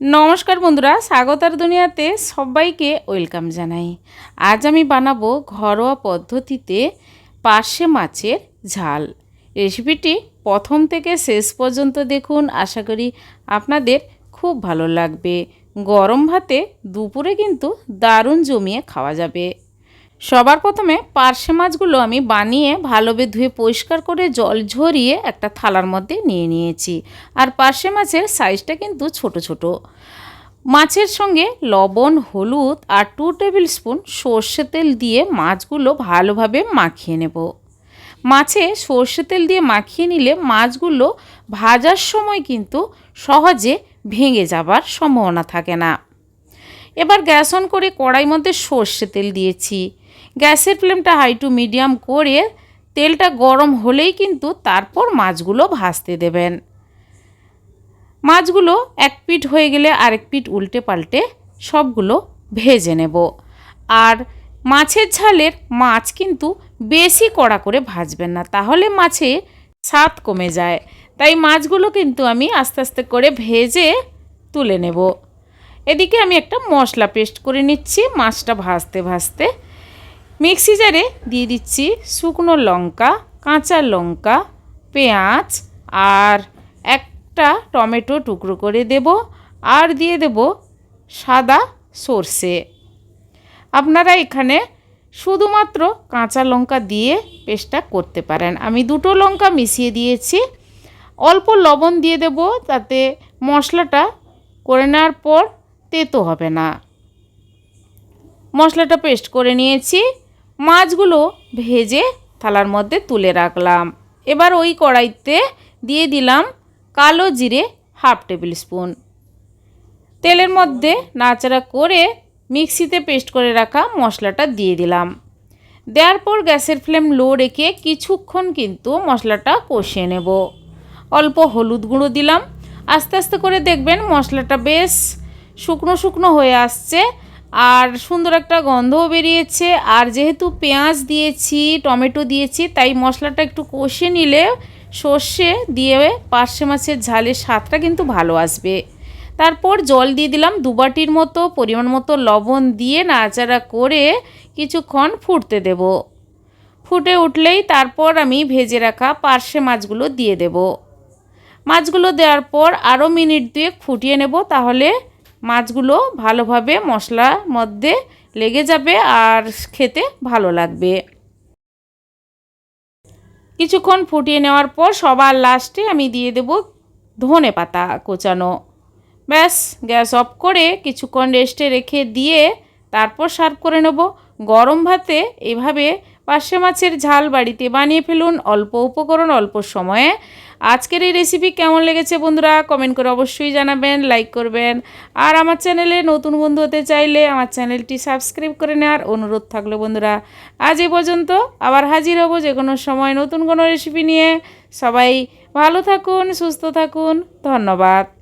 নমস্কার বন্ধুরা, স্বাগতার দুনিয়াতে সবাইকে ওয়েলকাম জানাই। আজ আমি বানাবো ঘরোয়া পদ্ধতিতে পার্শে মাছের ঝাল। রেসিপিটি প্রথম থেকে শেষ পর্যন্ত দেখুন, আশা করি আপনাদের খুব ভালো লাগবে। গরম ভাতে দুপুরে কিন্তু দারুণ জমিয়ে খাওয়া যাবে। সবার প্রথমে পার্শে মাছগুলো আমি বানিয়ে ভালোভাবে ধুয়ে পরিষ্কার করে জল ঝরিয়ে একটা থালার মধ্যে নিয়ে নিয়েছি। আর পার্শে মাছের সাইজটা কিন্তু ছোট ছোট। মাছের সঙ্গে লবণ, হলুদ আর টু টেবিল স্পুন সর্ষে তেল দিয়ে মাছগুলো ভালোভাবে মাখিয়ে নেব। মাছে সর্ষে তেল দিয়ে মাখিয়ে নিলে মাছগুলো ভাজার সময় কিন্তু সহজে ভেঙে যাবার সম্ভাবনা থাকে না। এবার গ্যাস অন করে কড়াই মধ্যে সর্ষে তেল দিয়েছি। গ্যাসের ফ্লেমটা হাই টু মিডিয়াম করে তেলটা গরম হলেই কিন্তু তারপর মাছগুলো ভাজতে দেবেন। মাছগুলো এক পিঠ হয়ে গেলে আরেক পিঠ উল্টে পাল্টে সবগুলো ভেজে নেব। আর মাছের ঝালের মাছ কিন্তু বেশি কড়া করে ভাজবেন না, তাহলে মাছে স্বাদ কমে যায়। তাই মাছগুলো কিন্তু আমি আস্তে আস্তে করে ভেজে তুলে নেব। এদিকে আমি একটা মশলা পেস্ট করে নিচ্ছি, মাছটা ভাজতে ভাজতে। মিক্সি জারে দিয়ে দিচ্ছি শুকনো লঙ্কা, কাঁচা লঙ্কা, পেঁয়াজ আর একটা টমেটো টুকরো করে দেব আর দিয়ে দেব সাদা সর্ষে। আপনারা এখানে শুধুমাত্র কাঁচা লঙ্কা দিয়ে পেস্টটা করতে পারেন। আমি দুটো লঙ্কা মিশিয়ে দিয়েছি। অল্প লবণ দিয়ে দেব তাতে মশলাটা করে নেওয়ার পর তেতো হবে না। মশলাটা পেস্ট করে নিয়েছি। মাছগুলো ভেজে থালার মধ্যে তুলে রাখলাম। এবার ওই কড়াইতে দিয়ে দিলাম কালো জিরে হাফ টেবিল স্পুন। তেলের মধ্যে নাচাড়া করে মিক্সিতে পেস্ট করে রাখা মশলাটা দিয়ে দিলাম। দেওয়ার পর গ্যাসের ফ্লেম লো রেখে কিছুক্ষণ কিন্তু মশলাটা কষিয়ে নেব। অল্প হলুদ গুঁড়ো দিলাম। আস্তে আস্তে করে দেখবেন মশলাটা বেশ শুকনো শুকনো হয়ে আসছে। আর সুন্দর একটা গন্ধও বেরিয়েছে। আর যেহেতু পেঁয়াজ দিয়েছি, টমেটো দিয়েছি, তাই মশলাটা একটু কষে নিলে সর্ষে দিয়ে পার্শে মাছের ঝালের স্বাদটা কিন্তু ভালো আসবে। তারপর জল দিয়ে দিলাম দুবাটির মতো পরিমাণ মতো লবণ দিয়ে নাড়াচাড়া করে কিছুক্ষণ ফুটতে দেব। ফুটে উঠলেই তারপর আমি ভেজে রাখা পার্শে মাছগুলো দিয়ে দেব। মাছগুলো দেওয়ার পর আরও মিনিট দুয়েক ফুটিয়ে নেব, তাহলে মাছগুলো ভালোভাবে মশলার মধ্যে লেগে যাবে আর খেতে ভালো লাগবে। কিছুক্ষণ ফুটিয়ে নেওয়ার পর সবার লাস্টে আমি দিয়ে দেব ধনে পাতা কোচানো। ব্যাস, গ্যাস অফ করে কিছুক্ষণ রেস্টে রেখে দিয়ে তারপর সার্ভ করে নেব। গরম ভাতে এভাবে পার্শে মাছের ঝাল বাড়িতে বানিয়ে ফেলুন, অল্প উপকরণ, অল্প সময়ে। আজকের এই রেসিপি কেমন লেগেছে বন্ধুরা? কমেন্ট করে অবশ্যই জানাবেন লাইক করবেন। আর আমার চ্যানেলে নতুন বন্ধু হতে চাইলে আমার চ্যানেলটি সাবস্ক্রাইব করে নেওয়ার অনুরোধ থাকল বন্ধুরা। আজ এ পর্যন্ত আবার হাজির হব যে কোনো সময় নতুন কোনো রেসিপি নিয়ে। সবাই ভালো থাকুন, সুস্থ থাকুন। ধন্যবাদ।